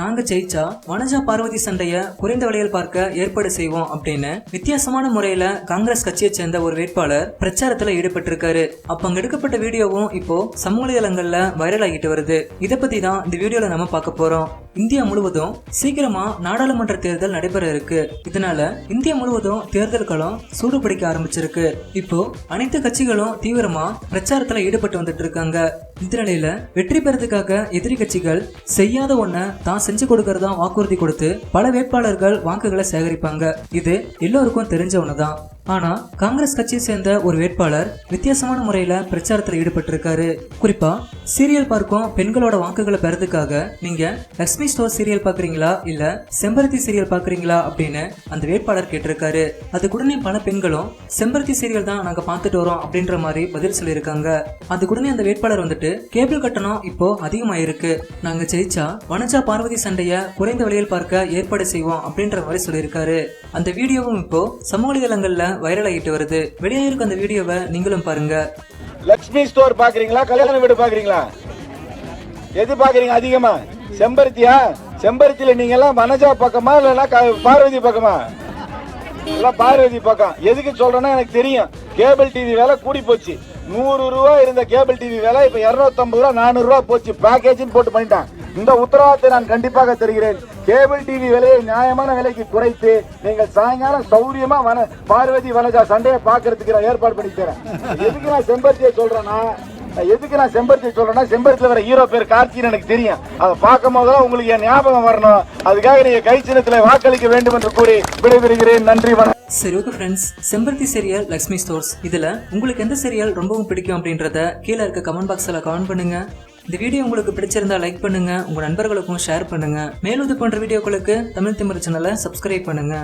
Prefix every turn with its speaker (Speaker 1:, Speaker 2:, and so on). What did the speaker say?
Speaker 1: நாங்க ஜெயிச்சா வனஜா பார்வதி சண்டைய குறைந்த விலையில் பார்க்க ஏற்பாடு செய்வோம் அப்படின்னு வித்தியாசமான முறையில காங்கிரஸ் கட்சியை சேர்ந்த ஒரு வேட்பாளர் பிரச்சாரத்துல ஈடுபட்டிருக்காரு. அப்ப அங்க எடுக்கப்பட்ட வீடியோவும் இப்போ சமூக வலைதளங்கள்ல வைரல் ஆகிட்டு வருது. இதை பத்தி தான் இந்த வீடியோல நம்ம பார்க்க போறோம். இந்தியா முழுவதும் சீக்கிரமா நாடாளுமன்ற தேர்தல் நடைபெற இருக்கு இதனால இந்தியா முழுவதும் தேர்தல் களம் சூடு பிடிக்க ஆரம்பிச்சிருக்கு. இப்போ அனைத்து கட்சிகளும் தீவிரமா பிரச்சாரத்துல ஈடுபட்டு வந்துட்டு இருக்காங்க. இந்த நிலையில வெற்றி பெறதுக்காக எதிரி கட்சிகள் செய்யாத ஒன்ன தான் செஞ்சு கொடுக்கறதா வாக்குறுதி கொடுத்து பல வேட்பாளர்கள் வாக்குகளை சேகரிப்பாங்க. இது எல்லோருக்கும் தெரிஞ்ச ஒண்ணுதான். ஆனா காங்கிரஸ் கட்சியை சேர்ந்த ஒரு வேட்பாளர் வித்தியாசமான முறையில பிரச்சாரத்துல ஈடுபட்டிருக்காரு. குறிப்பா சீரியல் பார்க்கும் பெண்களோட வாக்குகளை பெறதுக்காக நீங்க லக்ஷ்மி ஸ்டோர் சீரியல் பாக்குறீங்களா? இல்ல செம்பருத்தி சீரியல் பாக்குறீங்களா? அப்படின்னு அந்த வேட்பாளர் கேட்டிருக்காரு. அதுக்குடனே பல பெண்களும் செம்பருத்தி சீரியல் தான் நாங்க பார்த்துட்டு வரோம் அப்படின்ற மாதிரி பதில் சொல்லியிருக்காங்க. அதுக்குடனே அந்த வேட்பாளர் வந்துட்டு கேபிள் கட்டணம் இப்போ அதிகமாயிருக்கு. நாங்க ஜெயிச்சா வனஜா பார்வதி சண்டைய குறைந்த விலையில் பார்க்க ஏற்பாடு செய்வோம் அப்படின்ற மாதிரி சொல்லியிருக்காரு. அந்த வீடியோவும் இப்போ சமூக வலைதளங்கள்ல வைரல் ஆகிட்டு வருது வெளியாயிருக்க அந்த வீடியோவை நீங்களும் பாருங்க.
Speaker 2: லக்ஷ்மி ஸ்டோர் பாக்குறீங்களா? கல்யாண வீடு பாக்குறீங்களா? எது பாக்குறீங்க அதிகமா? செம்பருத்தியா? செம்பருத்தியில நீங்க எல்லாம் மனஜா பக்கமா இல்லைன்னா க- பார்வதி பக்கமா? எல்லாம் பார்வதி பக்கம். எதுக்கு சொல்றேன்னா எனக்கு தெரியும். கேபிள் டிவி விலை கூடி போச்சு. நூறு ரூபா இருந்த கேபிள் டிவி விலை இப்ப இருநூத்தம்பது ரூபா நானூறு ரூபா போச்சு. பேக்கேஜ் போட்டு பண்ணிட்டான். இந்த உத்தரவாதத்தை நான் கண்டிப்பாக தருகிறேன். கேபிள் டிவி விலையை நியாயமான விலைக்கு குறைத்து நீங்கள் சாயங்காலம் சௌரியமா வன பார்வதி வனஜா சண்டையை பாக்குறதுக்கு நான் ஏற்பாடு பண்ணி தரேன். எதுக்கு நான் செம்பருத்தியை சொல்றேன்னா எதுக்கு நான் செம்பருத்தி சொல்றேன்னா செம்பருத்தில வர ஹீரோ பேர் கார்த்தின்னு எனக்கு தெரியும். அதை பார்க்கும் போதெல்லாம் உங்களுக்கு என் ஞாபகம் வரணும். அதுக்காக நீங்க கை சின்னத்துல வாக்களிக்க வேண்டும் என்று கூறி விடைபெறுகிறேன். நன்றி வணக்கம்.
Speaker 1: சரி okay friends Sembaruthi serial Lakshmi stores இதுல உங்களுக்கு எந்த சீரியல் ரொம்பவும் பிடிக்கும் அப்படின்றத கீழே இருக்க கமெண்ட் பாக்ஸ்ல கமெண்ட் பண்ணுங்க. இந்த வீடியோ உங்களுக்கு பிடிச்சிருந்தா லைக் பண்ணுங்க உங்க நண்பர்களுக்கும் ஷேர் பண்ணுங்க. மேலும் இது போன்ற வீடியோக்களுக்கு தமிழ் திமிர் சேனலை சப்ஸ்கிரைப் பண்ணுங்க.